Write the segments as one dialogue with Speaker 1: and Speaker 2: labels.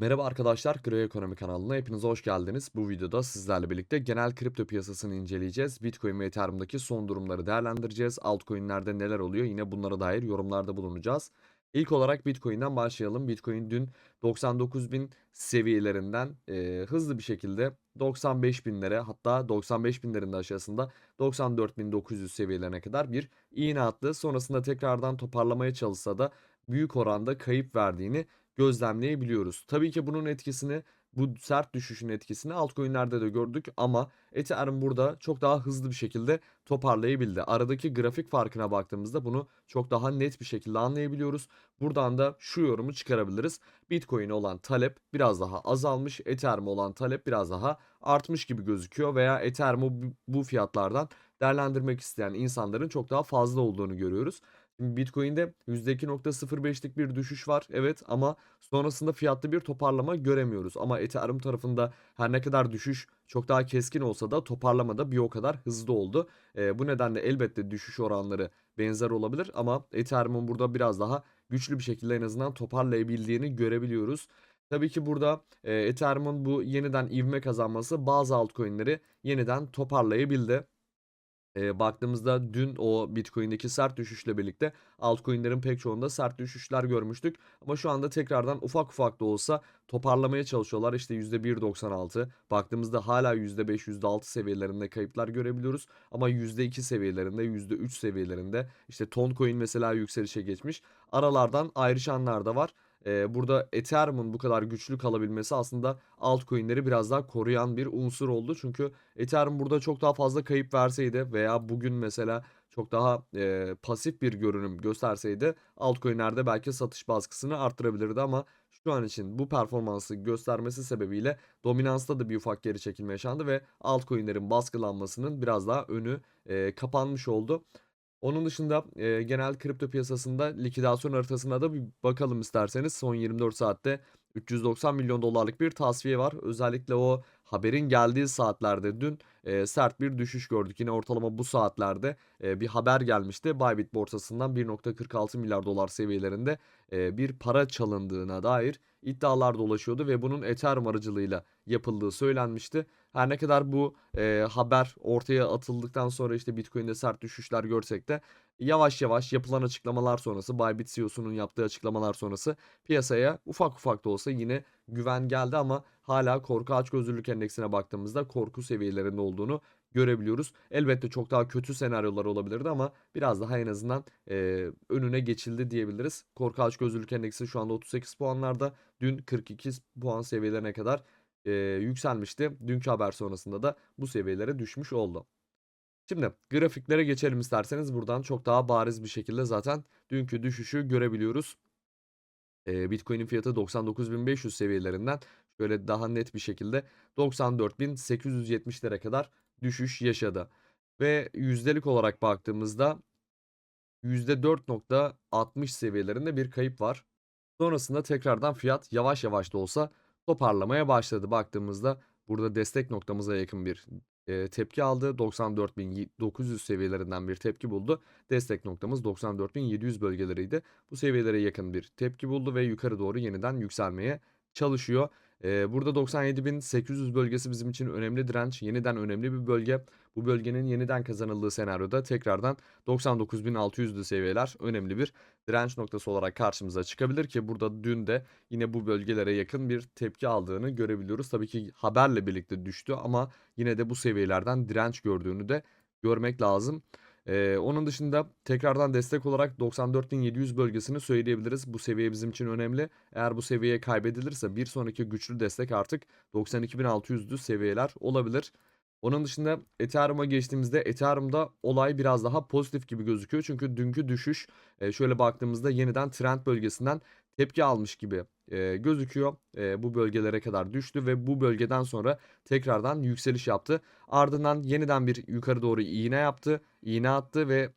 Speaker 1: Merhaba arkadaşlar, Gray Ekonomi kanalına hepiniz hoş geldiniz. Bu videoda sizlerle birlikte genel kripto piyasasını inceleyeceğiz. Bitcoin ve Ethereum'daki son durumları değerlendireceğiz. Altcoin'lerde neler oluyor yine bunlara dair yorumlarda bulunacağız. İlk olarak Bitcoin'den başlayalım. Bitcoin dün 99.000 seviyelerinden e, hızlı bir şekilde 95.000'lere hatta 95.000'lerin de aşağısında 94.900 seviyelerine kadar bir iğne attı. Sonrasında tekrardan toparlamaya çalışsa da büyük oranda kayıp verdiğini gözlemleyebiliyoruz. Tabii ki bunun etkisini bu sert düşüşün etkisini altcoin'lerde de gördük ama Ethereum burada çok daha hızlı bir şekilde toparlayabildi. Aradaki grafik farkına baktığımızda bunu çok daha net bir şekilde anlayabiliyoruz. Buradan da şu yorumu çıkarabiliriz. Bitcoin'e olan talep biraz daha azalmış, Ethereum olan talep biraz daha artmış gibi gözüküyor veya Ethereum'u bu fiyatlardan değerlendirmek isteyen insanların çok daha fazla olduğunu görüyoruz. Bitcoin'de %2.05'lik bir düşüş var. Evet ama sonrasında fiyatta bir toparlama göremiyoruz. Ama Ethereum tarafında her ne kadar düşüş çok daha keskin olsa da toparlama da bir o kadar hızlı oldu. Eee, bu nedenle elbette düşüş oranları benzer olabilir ama Ethereum'un burada biraz daha güçlü bir şekilde en azından toparlayabildiğini görebiliyoruz. Tabii ki burada eee Ethereum'un bu yeniden ivme kazanması bazı altcoin'leri yeniden toparlayabildi. Eee, baktığımızda dün o Bitcoin'deki sert düşüşle birlikte altcoin'lerin pek çoğunda sert düşüşler görmüştük. Ama şu anda tekrardan ufak ufak da olsa toparlamaya çalışıyorlar. İşte %1.96 baktığımızda hala %5, %6 seviyelerinde kayıplar görebiliyoruz. Ama %2 seviyelerinde, %3 seviyelerinde işte Toncoin mesela yükselişe geçmiş. Aralardan ayrışanlar da var. Eee, burada Ethereum'un bu kadar güçlü kalabilmesi aslında altcoin'leri biraz daha koruyan bir unsur oldu. Çünkü Ethereum burada çok daha fazla kayıp verseydi veya bugün mesela çok daha eee, pasif bir görünüm gösterseydi altcoin'lerde belki satış baskısını arttırabilirdi ama şu an için bu performansı göstermesi sebebiyle dominansta da bir ufak geri çekilme yaşandı ve altcoin'lerin baskılanmasının biraz daha önü eee, kapanmış oldu. Onun dışında eee, genel kripto piyasasında likidasyon haritasına da bir bakalım isterseniz. Son 24 saatte 390 milyon dolarlık bir tasfiye var. Özellikle o haberin geldiği saatlerde dün eee, sert bir düşüş gördük. Yine ortalama bu saatlerde eee, bir haber gelmişti. Bybit borsasından 1.46 milyar dolar seviyelerinde eee, bir para çalındığına dair iddialar dolaşıyordu ve bunun Ethereum aracılığıyla yapıldığı söylenmişti. Her ne kadar bu eee, haber ortaya atıldıktan sonra işte Bitcoin'de sert düşüşler görsek de yavaş yavaş yapılan açıklamalar sonrası Bybit CEO'sunun yaptığı açıklamalar sonrası piyasaya ufak ufak da olsa yine güven geldi ama hala korku açgözlülük endeksine baktığımızda korku seviyelerinde olduğunu görebiliyoruz. Elbette çok daha kötü senaryolar olabilirdi ama biraz daha en azından eee, önüne geçildi diyebiliriz. Korku açgözlülük endeksi şu anda 38 puanlarda. Dün 42 puan seviyelerine kadar eee, yükselmişti. Dünkü haber sonrasında da bu seviyelere düşmüş oldu. Şimdi grafiklere geçelim isterseniz. Buradan çok daha bariz bir şekilde zaten dünkü düşüşü görebiliyoruz. Eee, Bitcoin'in fiyatı 99.500 seviyelerinden şöyle daha net bir şekilde 94.870'lere kadar düşüş yaşadı. Ve yüzdelik olarak baktığımızda %4.60 seviyelerinde bir kayıp var. Sonrasında tekrardan fiyat yavaş yavaş da olsa toparlamaya başladı. Baktığımızda burada destek noktamıza yakın bir eee, tepki aldı. 94.900 seviyelerinden bir tepki buldu. Destek noktamız 94.700 bölgeleriydi. Bu seviyelere yakın bir tepki buldu ve yukarı doğru yeniden yükselmeye çalışıyor. Burada 97.800 bölgesi bizim için önemli direnç. Yeniden önemli bir bölge. Bu bölgenin yeniden kazanıldığı senaryoda tekrardan 99.600'lü seviyeler önemli bir direnç noktası olarak karşımıza çıkabilir ki burada dün de yine bu bölgelere yakın bir tepki aldığını görebiliyoruz. Tabii ki haberle birlikte düştü ama yine de bu seviyelerden direnç gördüğünü de görmek lazım. Eee, onun dışında tekrardan destek olarak 94.700 bölgesini söyleyebiliriz. Bu seviye bizim için önemli. Eğer bu seviye kaybedilirse bir sonraki güçlü destek artık 92.600'lü seviyeler olabilir. Onun dışında Ethereum'a geçtiğimizde Ethereum'da olay biraz daha pozitif gibi gözüküyor. Çünkü dünkü düşüş e, şöyle baktığımızda yeniden trend bölgesinden tepki almış gibi e, gözüküyor. E, bu bölgelere kadar düştü ve bu bölgeden sonra tekrardan yükseliş yaptı. Ardından yeniden bir yukarı doğru iğne yaptı, iğne attı ve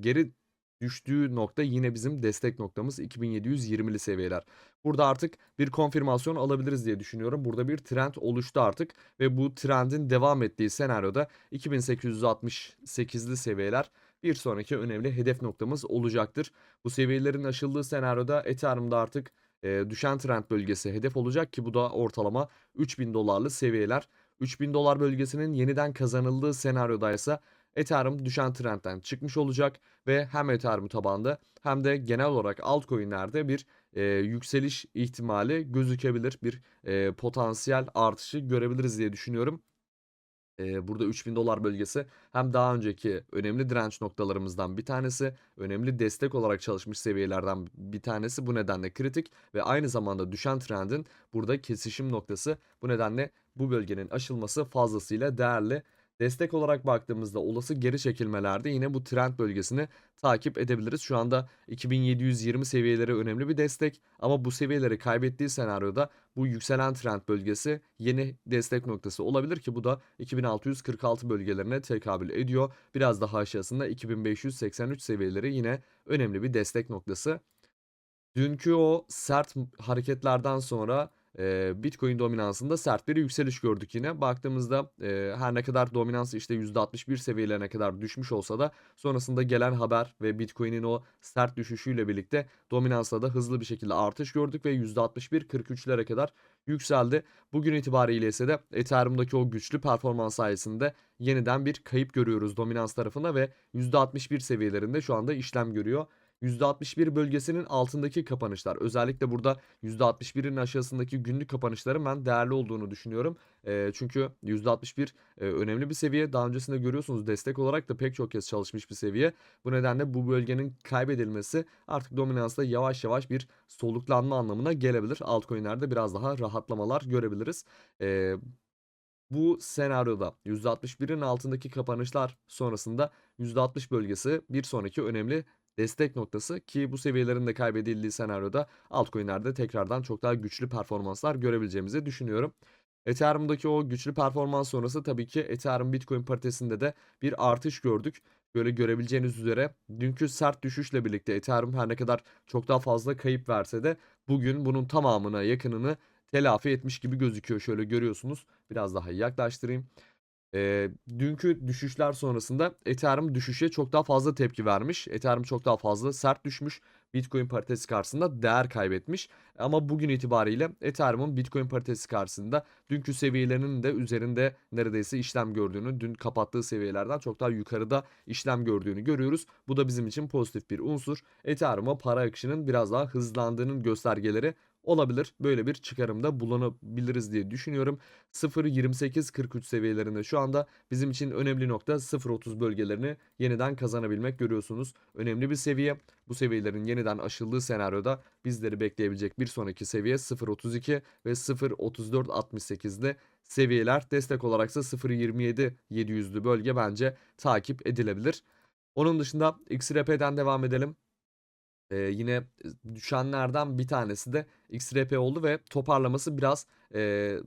Speaker 1: geri düştüğü nokta yine bizim destek noktamız 2720'li seviyeler. Burada artık bir konfirmasyon alabiliriz diye düşünüyorum. Burada bir trend oluştu artık ve bu trendin devam ettiği senaryoda 2868'li seviyeler bir sonraki önemli hedef noktamız olacaktır. Bu seviyelerin aşıldığı senaryoda Ethereum'da artık eee, düşen trend bölgesi hedef olacak ki bu da ortalama $3000'lı seviyeler. $3000 bölgesinin yeniden kazanıldığı senaryodaysa Ethereum düşen trendten çıkmış olacak ve hem Ethereum tabanında hem de genel olarak altcoin'lerde bir, eee, yükseliş ihtimali gözükebilir. Bir, eee, potansiyel artışı görebiliriz diye düşünüyorum. Eee, burada $3000 bölgesi hem daha önceki önemli direnç noktalarımızdan bir tanesi, önemli destek olarak çalışmış seviyelerden bir tanesi. Bu nedenle kritik ve aynı zamanda düşen trendin burada kesişim noktası. Bu nedenle bu bölgenin aşılması fazlasıyla değerli. Destek olarak baktığımızda olası geri çekilmelerde yine bu trend bölgesini takip edebiliriz. Şu anda 2720 seviyeleri önemli bir destek ama bu seviyeleri kaybettiği senaryoda bu yükselen trend bölgesi yeni destek noktası olabilir ki bu da 2646 bölgelerine tekabül ediyor. Biraz daha aşağısında 2583 seviyeleri yine önemli bir destek noktası. Dünkü o sert hareketlerden sonra, Bitcoin dominansında sert bir yükseliş gördük yine. Baktığımızda, her ne kadar dominans işte %61 seviyelerine kadar düşmüş olsa da sonrasında gelen haber ve Bitcoin'in o sert düşüşüyle birlikte dominansta da hızlı bir şekilde artış gördük ve %61-43'lere kadar yükseldi. Bugün itibariyle ise de Ethereum'daki o güçlü performans sayesinde yeniden bir kayıp görüyoruz dominans tarafında ve %61 seviyelerinde şu anda işlem görüyor. %61 bölgesinin altındaki kapanışlar özellikle burada %61'in aşağısındaki günlük kapanışların ben değerli olduğunu düşünüyorum. Eee, çünkü %61, eee, önemli bir seviye. Daha öncesinde görüyorsunuz destek olarak da pek çok kez çalışmış bir seviye. Bu nedenle bu bölgenin kaybedilmesi artık dominansta yavaş yavaş bir soluklanma anlamına gelebilir. Altcoin'lerde biraz daha rahatlamalar görebiliriz. Eee, bu senaryoda %61'in altındaki kapanışlar sonrasında %60 bölgesi bir sonraki önemli destek noktası ki bu seviyelerin de kaybedildiği senaryoda altcoin'lerde tekrardan çok daha güçlü performanslar görebileceğimizi düşünüyorum. Ethereum'daki o güçlü performans sonrası tabii ki Ethereum Bitcoin paritesinde de bir artış gördük. Böyle görebileceğiniz üzere dünkü sert düşüşle birlikte Ethereum her ne kadar çok daha fazla kayıp verse de bugün bunun tamamına yakınını telafi etmiş gibi gözüküyor. Şöyle görüyorsunuz. Biraz daha yaklaştırayım. Eee, dünkü düşüşler sonrasında Ethereum düşüşe çok daha fazla tepki vermiş. Ethereum çok daha fazla sert düşmüş. Bitcoin paritesi karşısında değer kaybetmiş. Ama bugün itibariyle Ethereum'un Bitcoin paritesi karşısında dünkü seviyelerinin de üzerinde neredeyse işlem gördüğünü, dün kapattığı seviyelerden çok daha yukarıda işlem gördüğünü görüyoruz. Bu da bizim için pozitif bir unsur. Ethereum'a para akışının biraz daha hızlandığının göstergeleri olabilir. Böyle bir çıkarımda bulunabiliriz diye düşünüyorum. 0.28-43 seviyelerinde şu anda bizim için önemli nokta 0.30 bölgelerini yeniden kazanabilmek görüyorsunuz. Önemli bir seviye. Bu seviyelerin yeniden aşıldığı senaryoda bizleri bekleyebilecek bir sonraki seviye 0.32 ve 0.34-68'de seviyeler. Destek olaraksa 0.27-700'lü bölge bence takip edilebilir. Onun dışında XRP'den devam edelim. Eee, yine düşenlerden bir tanesi de XRP oldu ve toparlaması biraz, eee,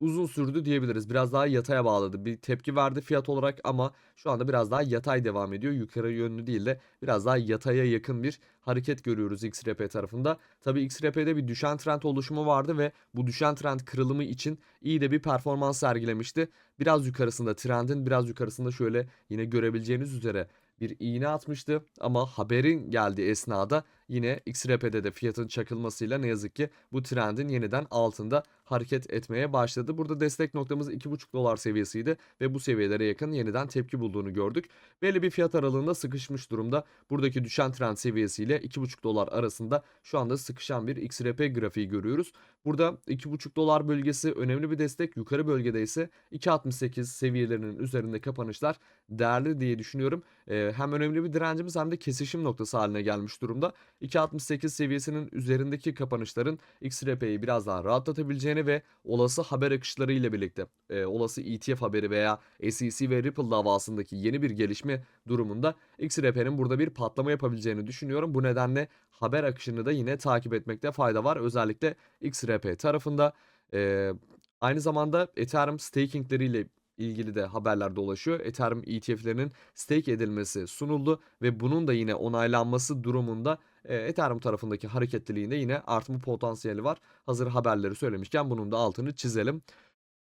Speaker 1: uzun sürdü diyebiliriz. Biraz daha yataya bağladı. Bir tepki verdi fiyat olarak ama şu anda biraz daha yatay devam ediyor. Yukarı yönlü değil de biraz daha yataya yakın bir hareket görüyoruz XRP tarafında. Tabii XRP'de bir düşen trend oluşumu vardı ve bu düşen trend kırılımı için iyi de bir performans sergilemişti. Biraz yukarısında trendin biraz yukarısında şöyle yine görebileceğiniz üzere bir iğne atmıştı. Ama haberin geldiği esnada yine XRP'de de fiyatın çakılmasıyla ne yazık ki bu trendin yeniden altında hareket etmeye başladı. Burada destek noktamız 2,5 dolar seviyesiydi ve bu seviyelere yakın yeniden tepki bulduğunu gördük. Belli bir fiyat aralığında sıkışmış durumda. Buradaki düşen trend seviyesiyle 2,5 dolar arasında şu anda sıkışan bir XRP grafiği görüyoruz. Burada 2,5 dolar bölgesi önemli bir destek. Yukarı bölgede ise 2.68 seviyelerinin üzerinde kapanışlar değerli diye düşünüyorum. Hem önemli bir direncimiz hem de kesişim noktası haline gelmiş durumda. 2.68 seviyesinin üzerindeki kapanışların XRP'yi biraz daha rahatlatabileceğini ve olası haber akışları ile birlikte e, olası ETF haberi veya SEC ve Ripple davasındaki yeni bir gelişme durumunda XRP'nin burada bir patlama yapabileceğini düşünüyorum. Bu nedenle haber akışını da yine takip etmekte fayda var. Özellikle XRP tarafında. E, aynı zamanda Ethereum stakingleriyle ilgili de haberler dolaşıyor. Ethereum ETF'lerinin stake edilmesi sunuldu ve bunun da yine onaylanması durumunda e, Ethereum tarafındaki hareketliliğinde yine artma potansiyeli var. Hazır haberleri söylemişken bunun da altını çizelim.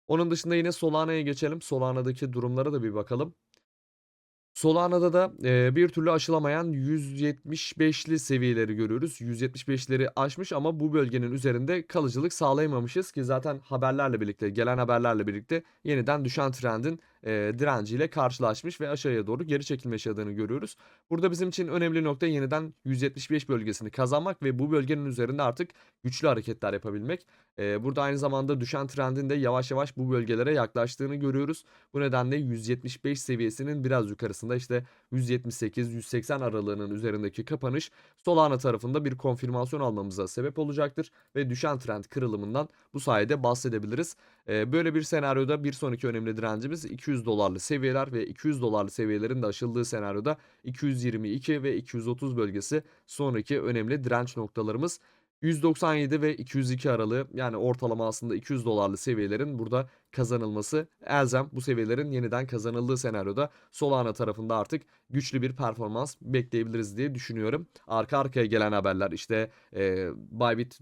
Speaker 1: Onun dışında yine Solana'ya geçelim. Solana'daki durumlara da bir bakalım. Solana'da da e, bir türlü aşılamayan 175'li seviyeleri görüyoruz. 175'leri aşmış ama bu bölgenin üzerinde kalıcılık sağlayamamışız ki zaten haberlerle birlikte, gelen haberlerle birlikte yeniden düşen trendin e, direnciyle karşılaşmış ve aşağıya doğru geri çekilme yaşadığını görüyoruz. Burada bizim için önemli nokta yeniden 175 bölgesini kazanmak ve bu bölgenin üzerinde artık güçlü hareketler yapabilmek. E, burada aynı zamanda düşen trendin de yavaş yavaş bu bölgelere yaklaştığını görüyoruz. Bu nedenle 175 seviyesinin biraz yukarısında işte 178-180 aralığının üzerindeki kapanış Solana tarafında bir konfirmasyon almamıza sebep olacaktır ve düşen trend kırılımından bu sayede bahsedebiliriz. Ee, böyle bir senaryoda bir sonraki önemli direncimiz 200 dolarlı seviyeler ve 200 dolarlı seviyelerin de aşıldığı senaryoda 222 ve 230 bölgesi sonraki önemli direnç noktalarımız. 197 ve 202 aralığı yani ortalama aslında 200 dolarlı seviyelerin burada kazanılması elzem. Bu seviyelerin yeniden kazanıldığı senaryoda Solana tarafında artık güçlü bir performans bekleyebiliriz diye düşünüyorum. Arka arkaya gelen haberler işte e, Bybit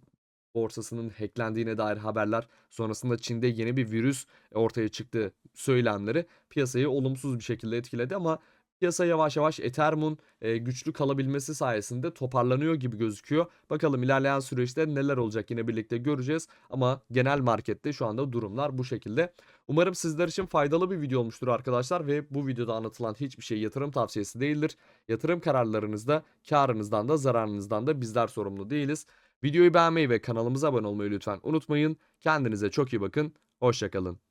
Speaker 1: borsasının hacklendiğine dair haberler sonrasında Çin'de yeni bir virüs ortaya çıktı söylemleri piyasayı olumsuz bir şekilde etkiledi ama Piyasa yavaş yavaş Ethereum'un e, güçlü kalabilmesi sayesinde toparlanıyor gibi gözüküyor. Bakalım ilerleyen süreçte neler olacak yine birlikte göreceğiz. Ama genel markette şu anda durumlar bu şekilde. Umarım sizler için faydalı bir video olmuştur arkadaşlar ve bu videoda anlatılan hiçbir şey yatırım tavsiyesi değildir. Yatırım kararlarınızda karınızdan da zararınızdan da bizler sorumlu değiliz. Videoyu beğenmeyi ve kanalımıza abone olmayı lütfen unutmayın. Kendinize çok iyi bakın. Hoşçakalın.